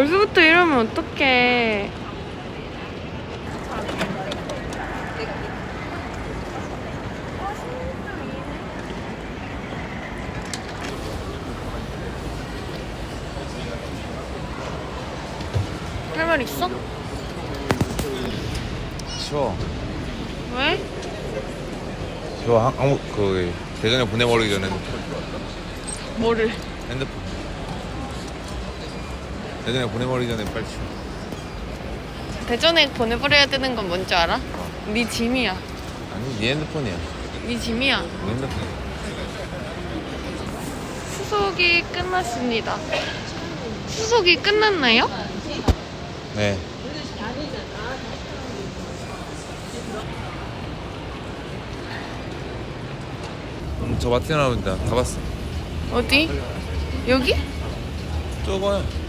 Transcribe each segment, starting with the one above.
벌써부터 이러면 어떡해. 할 말 있어? 쉬워. 왜? 쉬워. 한- 아무 그 대전에 보내버리기 전에 뭐를? 핸드폰. 대전에 보내버리기 전에 빨리 쉬워. 대전에 보내버려야 되는 건 뭔지 알아? 네 짐이야. 아니 네 핸드폰이야. 네 짐이야. 네 핸드폰. 수속이 끝났습니다. 수속이 끝났나요? 네. 음, 저 마트 나옵니다. 가봤어. 어디? 여기? 저거야.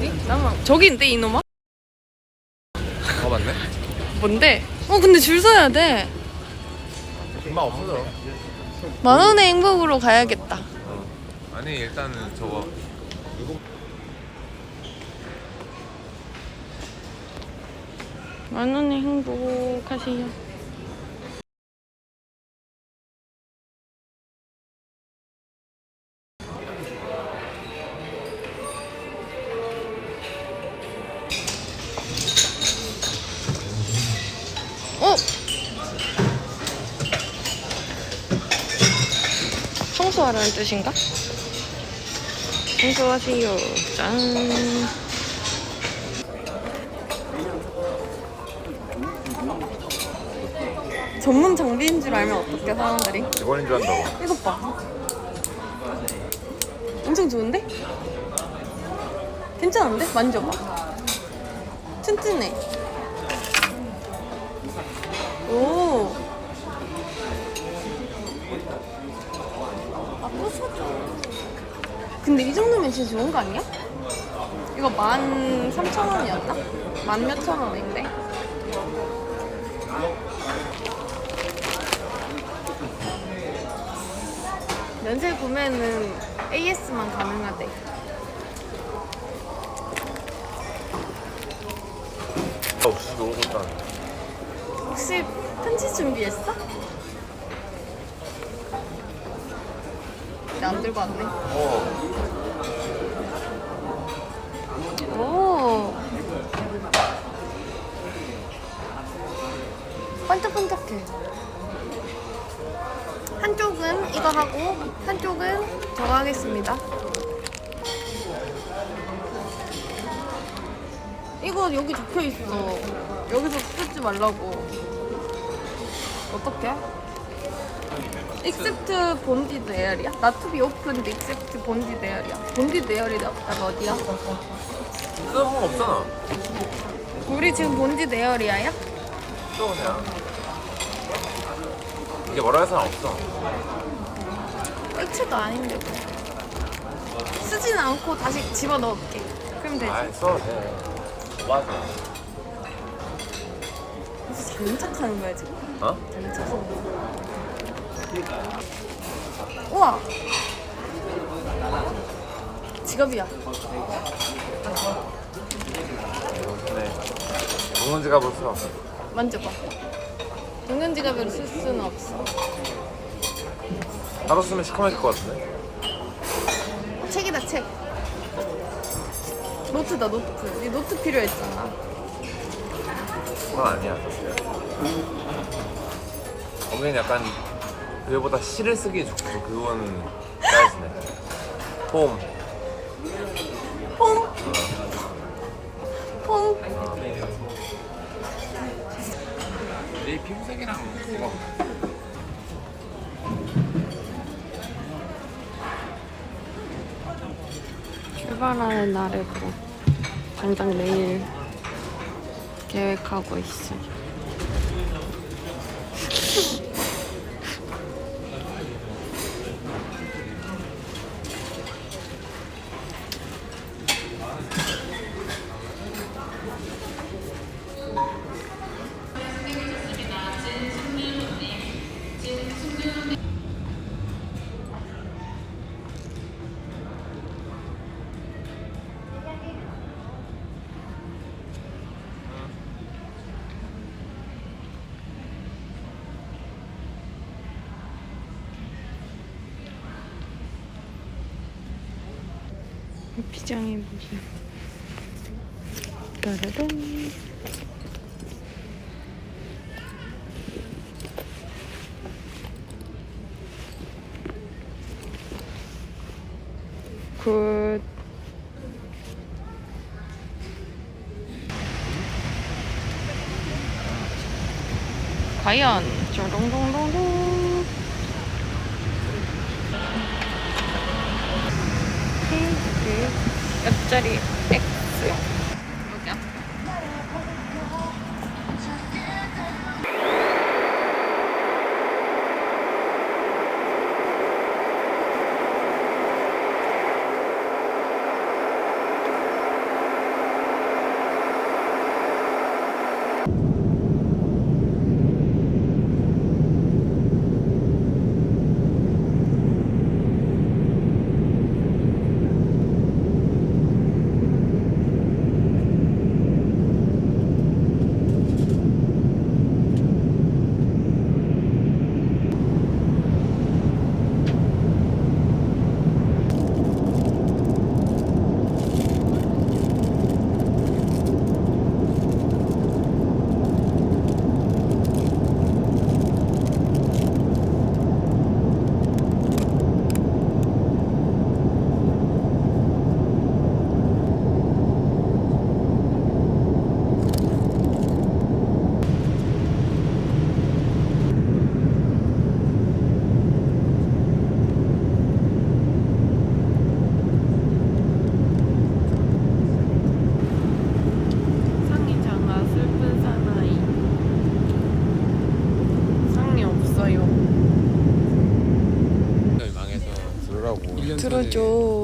어디? 잠깐만. 저기인데 이놈아? 가봤네? 뭔데? 어 근데 줄 서야 돼. 금방 없어져. 만 원의 행복으로 가야겠다. 어. 아니 일단은 저거 만 원의 행복 하세요. 청소하라는 뜻인가? 청소하세요. 짠. 전문 장비인 줄 알면 어떡해 사람들이? 직원인 줄 안다고. 이것 봐. 엄청 좋은데? 괜찮은데? 만져봐. 튼튼해. 오. 아, 부서져. 근데 이 정도면 진짜 좋은 거 아니야? 이거 만 삼천 원이었나? 만 몇천 원인데? 면세 구매는 AS만 가능하대. 어, 진짜 너무 좋다. 혹시 편지 준비했어? 네, 안 들고 왔네. 어. 오. 반짝반짝해. 한쪽은 이거 하고 한쪽은 저거 하겠습니다. 이거 여기 적혀 있어. 여기서 쓰지 말라고. 어 bonded area야? Not to be opened except bonded area. bonded area가 어디야? 쓸모가 없잖아. 우리 지금 bonded area야? 또 그냥. 이게 뭐라 할 사람 없어. 액체도 아닌데 뭐. 쓰진 않고 다시 집어넣을게. 그럼 되지. 아이, 써도 돼. 맞아. 무슨 장착하는 거야 지금? 어? 장착. 우와. 지갑이야. 네. 동원 지갑으로 써. 만져봐. 동전 지갑으로 쓸 수는 없어. 따로 쓰면 시커매질 것 같은데? 책이다 책. 노트다 노트. 이 노트 필요했잖아. 그건 아니야. 거기는 약간 그거보다 시를 쓰기 좋고 그거는 짜야지네. 폼. 퐁. 퐁. 내 피부색이랑 그거. 출발하는 날을 보고 당장 내일 계획하고 있어. 장의 모습. 따라란. 굿. 과연 쫑쫑쫑쫑쫑 study.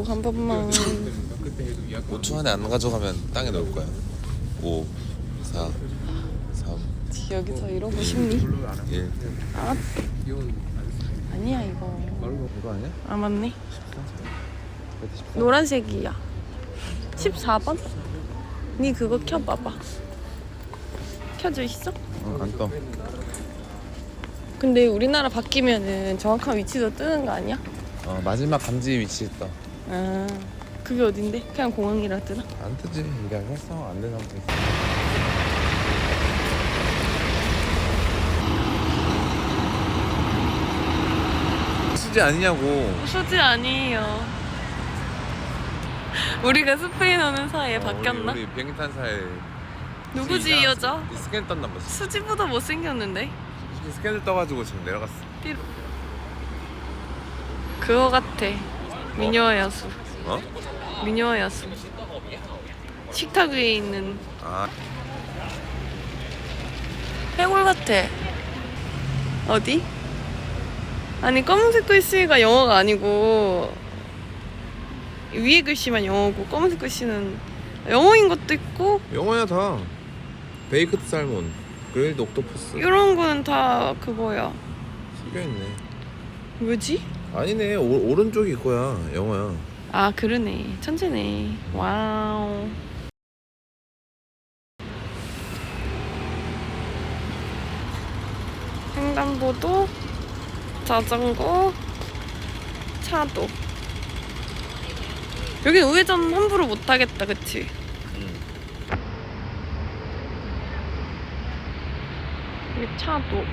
한 번만 5초 안에 안 가져가면 땅에 놓을 거야. 5, 4, 3, 여기서 이러고 싶니? 1. 아 아니야 이거 이거 아니야? 아 맞네 노란색이야 14번? 니 그거 켜봐봐 켜져 있어? 어, 안 떠. 근데 우리나라 바뀌면은 정확한 위치도 뜨는 거 아니야? 어, 마지막 감지 위치 떠. 아 그게 어딘데? 그냥 공항이라 뜨나? 안 뜨지. 이게 활성화 안된 상태에서. 수지 아니냐고. 수지 아니에요 우리가 스페인 오는 사이에 어, 바뀌었나? 우리, 우리 비행기 탄 사이에 누구지 이 여자? 이 스캔 떴나 봐. 수지보다 못생겼는데? 스캔을 떠가지고 지금 내려갔어. 그거 같아 미녀와 야수 어? 미녀와 야수 식탁 위에 있는 아, 해골 같아 어디? 아니 검은색 글씨가 영어가 아니고 위에 글씨만 영어고 검은색 글씨는 영어인 것도 있고 영어야 다. 베이크드 살몬, 그릴드 옥토퍼스. 이런 거는 다 그거야 섞여 있네. 뭐지? 아니네. 오, 오른쪽이 그거야. 영어야. 아 그러네 천재네 와우 횡단보도 자전거 차도 여긴 우회전 함부로 못 하겠다 그치? 여기 차도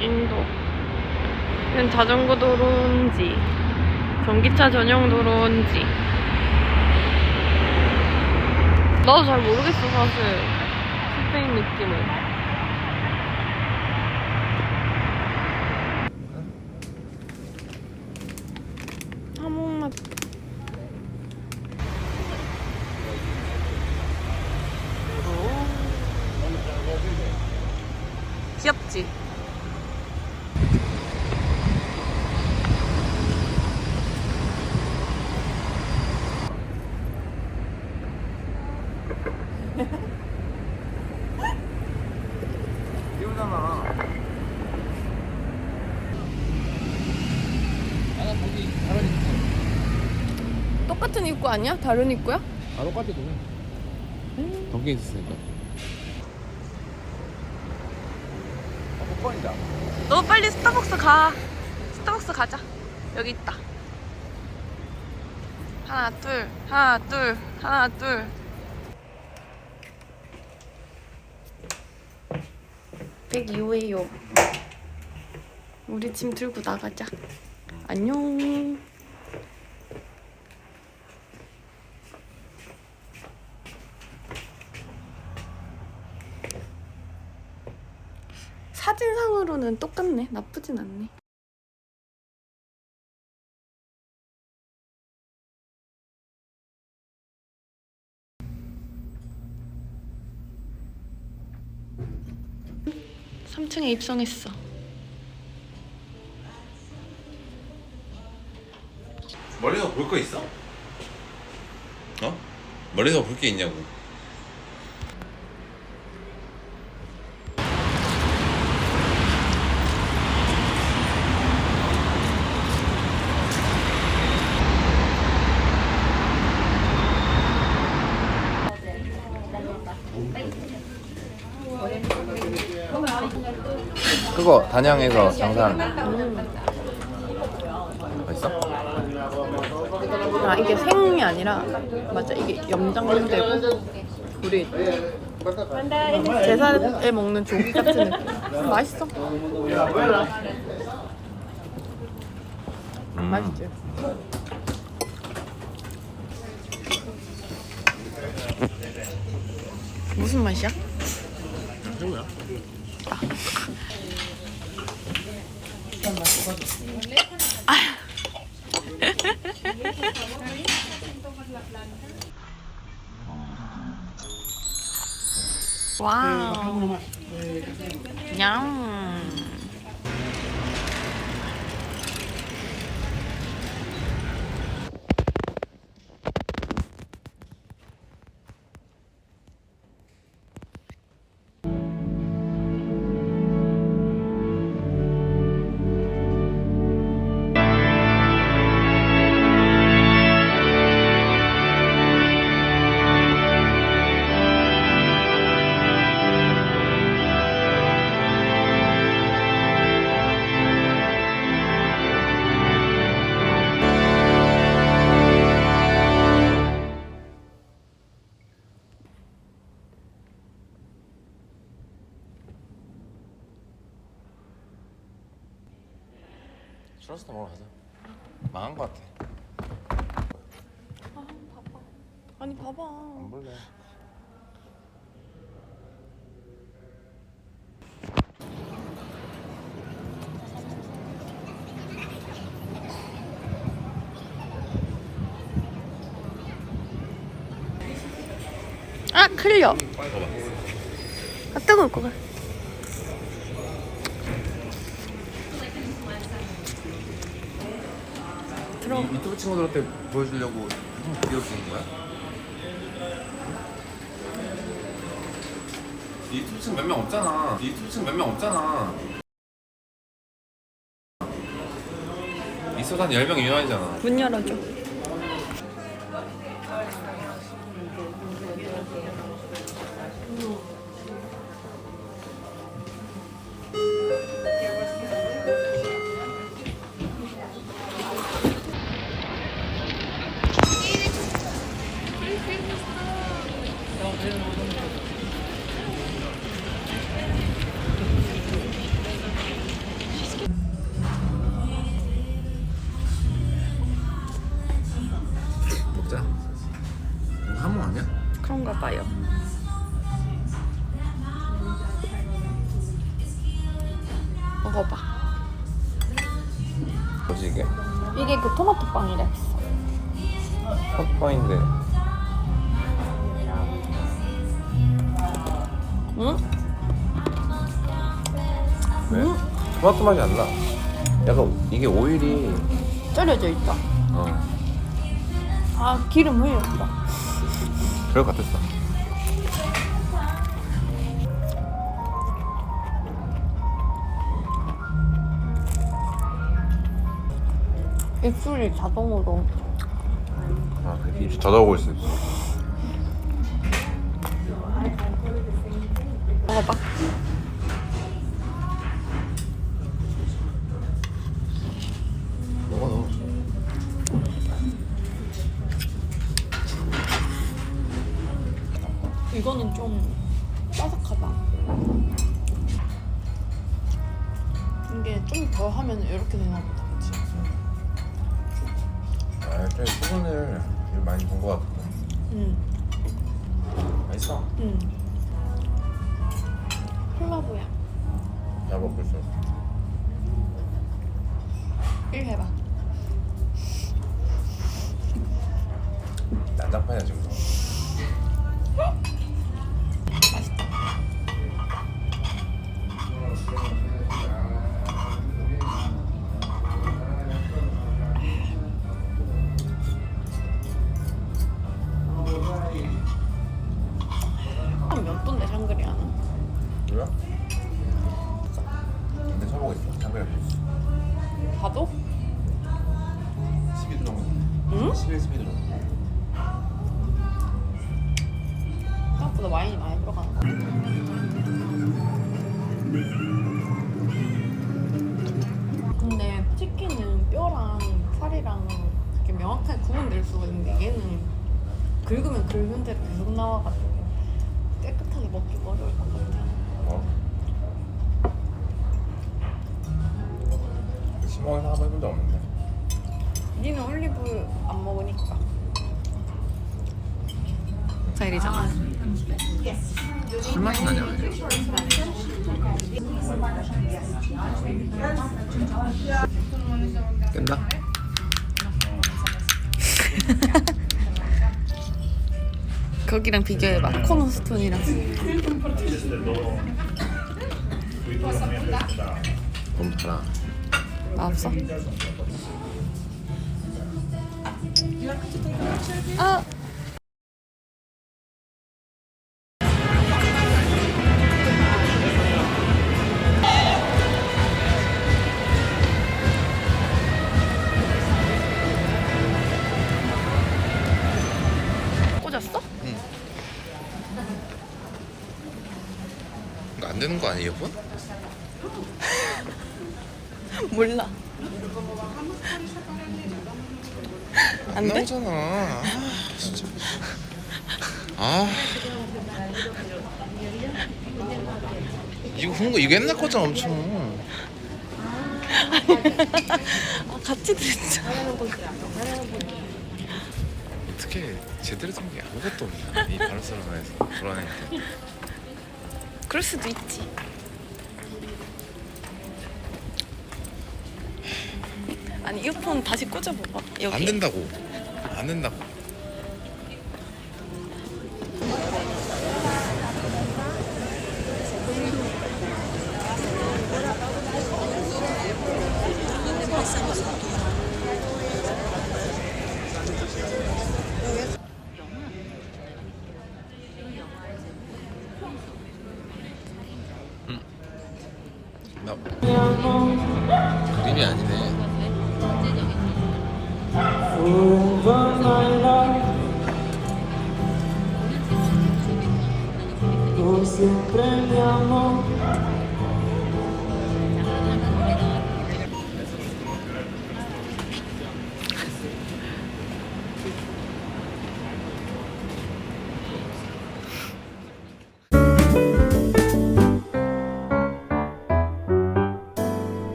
인도 이건 자전거 도로인지 전기차 전용 도로인지. 나도 잘 모르겠어 사실. 스페인 느낌은 한번만 귀엽지? 띄우잖아. 똑같은 입구 아니야? 다른 입구야? 아, 똑같아, 그냥. 덕에 있으니까. 아, 복권이다. 너 빨리 스타벅스 가. 스타벅스 가자. 여기 있다. 하나 둘 하나 둘 하나 둘 (102호예요) 우리 짐 들고 나가자. 안녕. 사진상으로는 똑같네. 나쁘진 않네 삼층에 입성했어 멀리서 볼 거 있어? 어? 멀리서 볼 게 있냐고 그거 단양에서 장사하는 맛있어? 아 이게 생이 아니라 맞아 이게 염장되고 우리 제사에 먹는 조기 같은 느낌. 맛있어. 맛있지? 무슨 맛이야? 새우야? 와 우냥 추러스도 먹으러 가자. 망한 거 같아. 아니 봐봐. 안 볼래. 아 클리어. 아 뜨거울 것 같아 들어 이 유튜브 친구들한테 보여주려고 형 비디오 찍는 거야? 이 유튜브 친구 몇 명 없잖아. 이 유튜브 친구 몇 명 없잖아. 있어도 한 10명 이하이잖아. 문 열어줘 봐요 먹어봐 뭐지 이게? 이게 그 토마토 빵이라 했어 컵파인데 응? 왜? 음. 토마토 맛이 안 나. 약간 이게 오일이 절여져 있다 어 아 기름 흘렸다 그럴 것 같았어. 입술이 자동으로 아, 입시 젖어오고 있어. 먹어봐 아, 좀 수분을 많이 본 것 같아. 응, 맛있어. 응. 콜라보야. 잘 먹고 있어. 1 해봐. 난장판이야 지금. 분데 샹그리아는? 뭐야? 근데 쳐보고 있어. 장그래 있어. 봐도? 12도 정도. 응? 11, 12도 정도. 생각보다 와인이 많이 들어가는 거 근데 치킨은 뼈랑 살이랑 이렇게 명확하게 구분될 수가 있는데 얘는 긁으면 긁은 대로 계속 나와가지고 깨끗하게 먹기 어려울 것 같아 어. 심호흡 한번 해본 적 없는데. 니는 올리브 안 먹으니까 스타일이잖아 술 맛이 나냐 왜? 끈 거기랑 비교해봐. 코너스톤이랑. 너무 달아. 맛없어? 아 이어폰? 몰라. 안 돼? 나오잖아. 아, 진짜. 아. 이거 홍거 이거 옛날 거잖아 엄청. 아, 같이 듣자. 어떻게 제대로 된 게 아무것도 없냐 이 바르셀로나에서 불안해. 그럴 수도 있지. 아니 이어폰 다시 꽂아봐봐. 여기. 안 된다고. 안 된다고. 음. 나 그림이 아니네. Over my life oh, siempre me amas